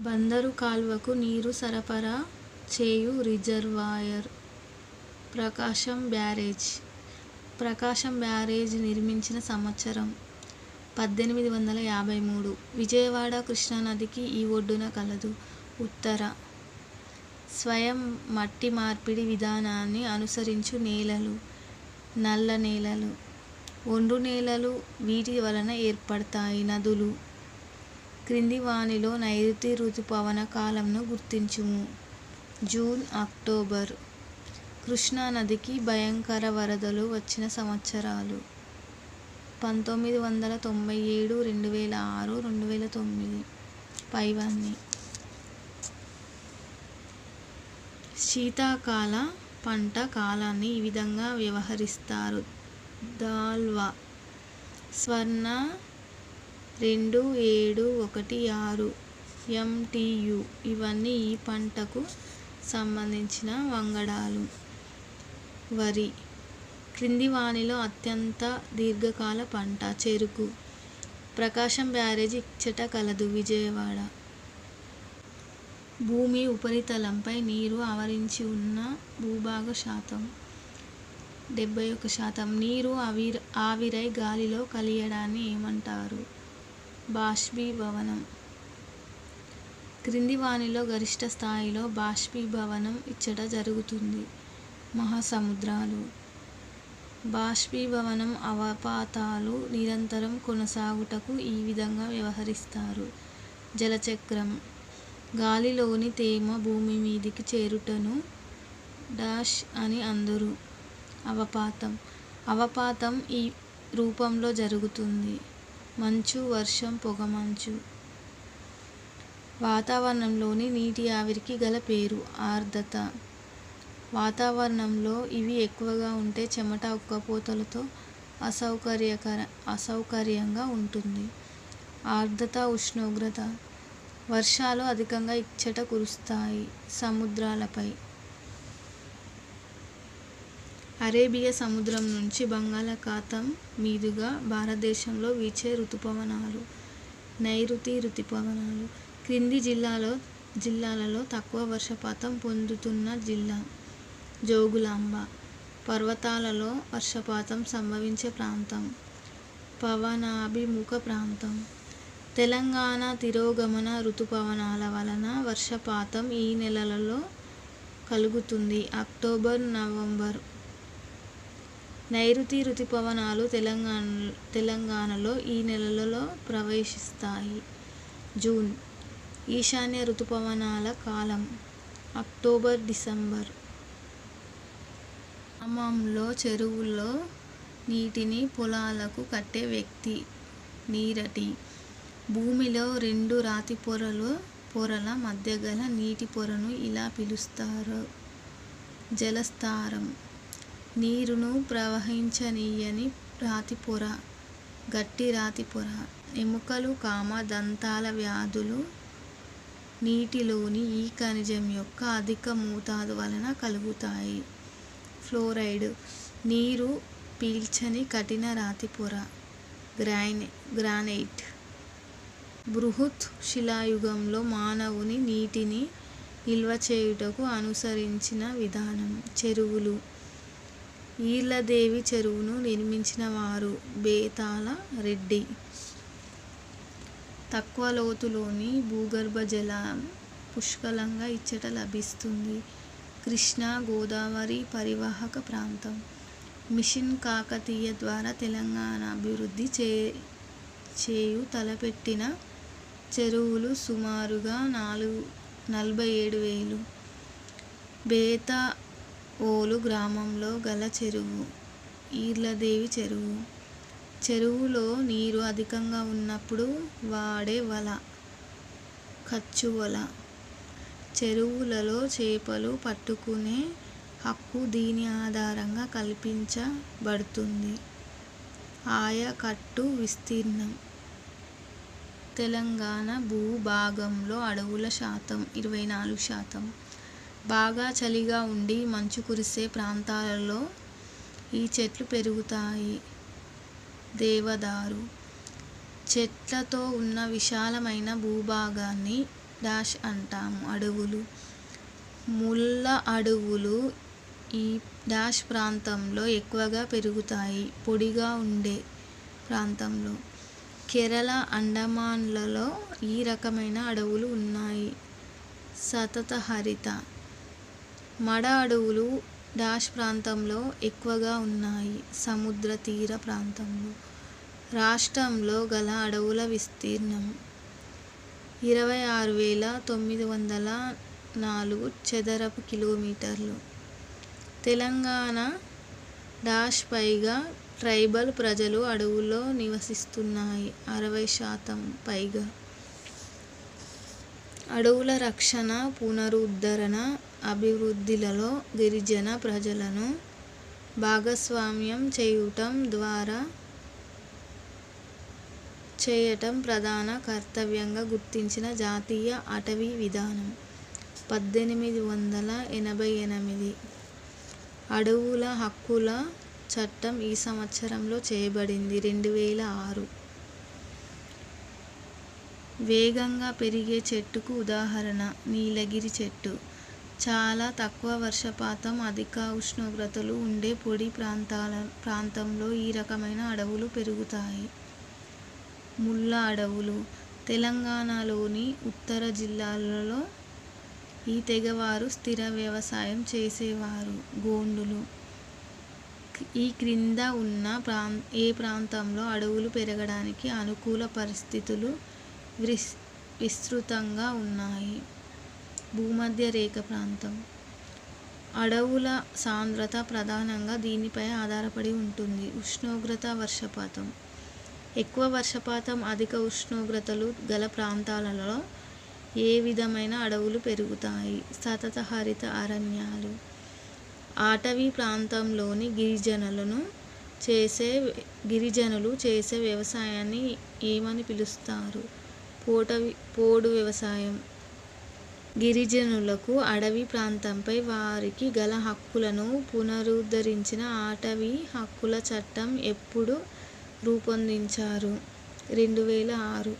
బందరు కాల్వకు నీరు సరఫరా చేయు reservoir. Prakasam barrage. Prakasam barrage నిర్మించిన సంవత్సరం పద్దెనిమిది వందల యాభై మూడు. విజయవాడ కృష్ణానదికి ఈ ఒడ్డున కలదు. ఉత్తర. స్వయం మట్టి మార్పిడి విధానాన్ని అనుసరించు నేలలు. నల్ల నేలలు. ఒండ్రు నేలలు వీటి వలన ఏర్పడతాయి. నదులు. క్రింది వానిలో నైరుతి ఋతుపవన కాలంను గుర్తించుము. June October. కృష్ణానదికి భయంకర వరదలు వచ్చిన సంవత్సరాలు. పంతొమ్మిది వందల తొంభై ఏడు రెండు వేల ఆరు రెండు వేల తొమ్మిది. పైవన్నీ. శీతాకాల పంట కాలాన్ని ఈ విధంగా వ్యవహరిస్తారు. దాల్వా. స్వర్ణ రెండు ఏడు ఒకటి ఆరు ఎంటియు ఇవన్నీ ఈ పంటకు సంబంధించిన వంగడాలు. వరి క్రింది వానిలో అత్యంత దీర్ఘకాల పంట. చెరుకు ప్రకాశం బ్యారేజీ ఇచ్చట కలదు విజయవాడ. భూమి ఉపరితలంపై నీరు ఆవరించి ఉన్న భూభాగ శాతం డెబ్బై ఒక శాతం. నీరు ఆవిర్ ఆవిరై గాలిలో కలియడాన్ని ఏమంటారు? బాష్పీభవనం. క్రింది వానిలో గరిష్ట స్థాయిలో బాష్పీభవనం ఇచ్చట జరుగుతుంది. మహాసముద్రాలు. బాష్పీభవనం అవపాతాలు నిరంతరం కొనసాగుటకు ఈ విధంగా వ్యవహరిస్తారు. జలచక్రం. గాలిలోని తేమ భూమి మీదికి చేరుటను డాష్ అని అందరు. అవపాతం. అవపాతం ఈ రూపంలో జరుగుతుంది. మంచు వర్షం పొగమంచు వాతావరణంలోని నీటి ఆవిరికి గల పేరు ఆర్ద్రత. వాతావరణంలో ఇవి ఎక్కువగా ఉంటే చెమట ఉక్కపోతలతో అసౌకర్యకర అసౌకర్యంగా ఉంటుంది. ఆర్ద్రత ఉష్ణోగ్రత. వర్షాలు అధికంగా ఇచ్చట కురుస్తాయి సముద్రాలపై. అరేబియా సముద్రం నుంచి బంగాళాఖాతం మీదుగా భారతదేశంలో వీచే ఋతుపవనాలు. నైరుతి ఋతుపవనాలు. క్రింది జిల్లాలో జిల్లాలలో తక్కువ వర్షపాతం పొందుతున్న జిల్లా జోగులాంబ. పర్వతాలలో వర్షపాతం సంభవించే ప్రాంతం పవనాభిముఖ ప్రాంతం. తెలంగాణ తిరోగమన ఋతుపవనాల వలన వర్షపాతం ఈ నెలలలో కలుగుతుంది. అక్టోబర్ నవంబర్ నైరుతి ఋతుపవనాలు తెలంగాణ తెలంగాణలో ఈ నెలలలో ప్రవేశిస్తాయి. జూన్. ఈశాన్య ఋతుపవనాల కాలం. October December. గ్రామంలో చెరువులో నీటిని పొలాలకు కట్టే వ్యక్తి నీరటి. భూమిలో రెండు రాతి పొరలు పొరల మధ్య గల నీటి పొరను ఇలా పిలుస్తారు. జలస్థారం. నీరును ప్రవహించనీయని రాతి పొర గట్టి రాతిపొర ఎముకలు కామ దంతాల వ్యాధులు నీటిలోని ఈ ఖనిజం యొక్క అధిక మోతాదు వలన కలుగుతాయి. ఫ్లోరైడ్ నీరు పీల్చని కఠిన రాతిపొర గ్రానై గ్రానైట్. బృహత్ శిలాయుగంలో మానవుని నీటిని నిల్వ చేయుటకు అనుసరించిన విధానం చెరువులు ఈర్లదేవి చెరువును నిర్మించిన వారు బేతాళ రెడ్డి. తక్కువ లోతులోని భూగర్భ జలం పుష్కలంగా ఇచ్చట లభిస్తుంది. కృష్ణా గోదావరి పరివాహక ప్రాంతం. మిషన్ కాకతీయ ద్వారా తెలంగాణ అభివృద్ధి చే చేయు తలపెట్టిన చెరువులు సుమారుగా నాలుగు నలభై ఏడు వేలు. ఓలు గ్రామంలో గల చెరువు ఈర్లదేవి చెరువు. చెరువులో నీరు అధికంగా ఉన్నప్పుడు వాడే వల ఖర్చు వల. చెరువులలో చేపలు పట్టుకునే హక్కు దీని ఆధారంగా కల్పించబడుతుంది. ఆయకట్టు విస్తీర్ణం. తెలంగాణ భూభాగంలో అడవుల శాతం ఇరవై నాలుగు శాతం. బాగా చలిగా ఉండి మంచు కురిసే ప్రాంతాలలో ఈ చెట్లు పెరుగుతాయి. దేవదారు. చెట్లతో ఉన్న విశాలమైన భూభాగాన్ని డాష్ అంటాము. అడవులు. ముళ్ళ అడవులు ఈ డాష్ ప్రాంతంలో ఎక్కువగా పెరుగుతాయి. పొడిగా ఉండే ప్రాంతంలో. కేరళ అండమాన్లలో ఈ రకమైన అడవులు ఉన్నాయి. సతత హరిత మడ అడవులు డాష్ ప్రాంతంలో ఎక్కువగా ఉన్నాయి. సముద్ర తీర ప్రాంతంలో. రాష్ట్రంలో గల అడవుల విస్తీర్ణం. ఇరవై ఆరు వేల తొమ్మిది వందల నాలుగు చదరపు కిలోమీటర్లు. తెలంగాణ డాష్ పైగా ట్రైబల్ ప్రజలు అడవుల్లో నివసిస్తున్నాయి. అరవై శాతం పైగా. అడవుల రక్షణ పునరుద్ధరణ అభివృద్ధిలలో గిరిజన ప్రజలను భాగస్వామ్యం చేయుటం ద్వారా చేయటం ప్రధాన కర్తవ్యంగా గుర్తించిన జాతీయ అటవీ విధానం. పద్దెనిమిది వందల ఎనభై ఎనిమిది అడవుల హక్కుల చట్టం ఈ సంవత్సరంలో చేయబడింది. రెండు వేల ఆరు వేగంగా పెరిగే చెట్టుకు ఉదాహరణ నీలగిరి చెట్టు. చాలా తక్కువ వర్షపాతం అధిక ఉష్ణోగ్రతలు ఉండే పొడి ప్రాంతాల ప్రాంతంలో ఈ రకమైన అడవులు పెరుగుతాయి. ముళ్ళ అడవులు తెలంగాణలోని ఉత్తర జిల్లాలలో ఈ తెగవారు స్థిర వ్యవసాయం చేసేవారు. గోండులు. ఈ క్రింద ఉన్న ప్రాం ఏ ప్రాంతంలో అడవులు పెరగడానికి అనుకూల పరిస్థితులు విస్ విస్తృతంగా ఉన్నాయి. భూమధ్య రేఖ ప్రాంతం. అడవుల సాంద్రత ప్రధానంగా దీనిపై ఆధారపడి ఉంటుంది. ఉష్ణోగ్రత వర్షపాతం. ఎక్కువ వర్షపాతం అధిక ఉష్ణోగ్రతలు గల ప్రాంతాలలో ఏ విధమైన అడవులు పెరుగుతాయి? సతత హరిత అరణ్యాలు. అటవీ ప్రాంతంలోని గిరిజనులను చేసే గిరిజనులు చేసే వ్యవసాయాన్ని ఏమని పిలుస్తారు? పోటవి పోడు వ్యవసాయం. గిరిజనులకు అడవి ప్రాంతంపై వారికి గల హక్కులను పునరుద్ధరించిన అటవీ హక్కుల చట్టం ఎప్పుడు రూపొందించారు? రెండు వేల ఆరు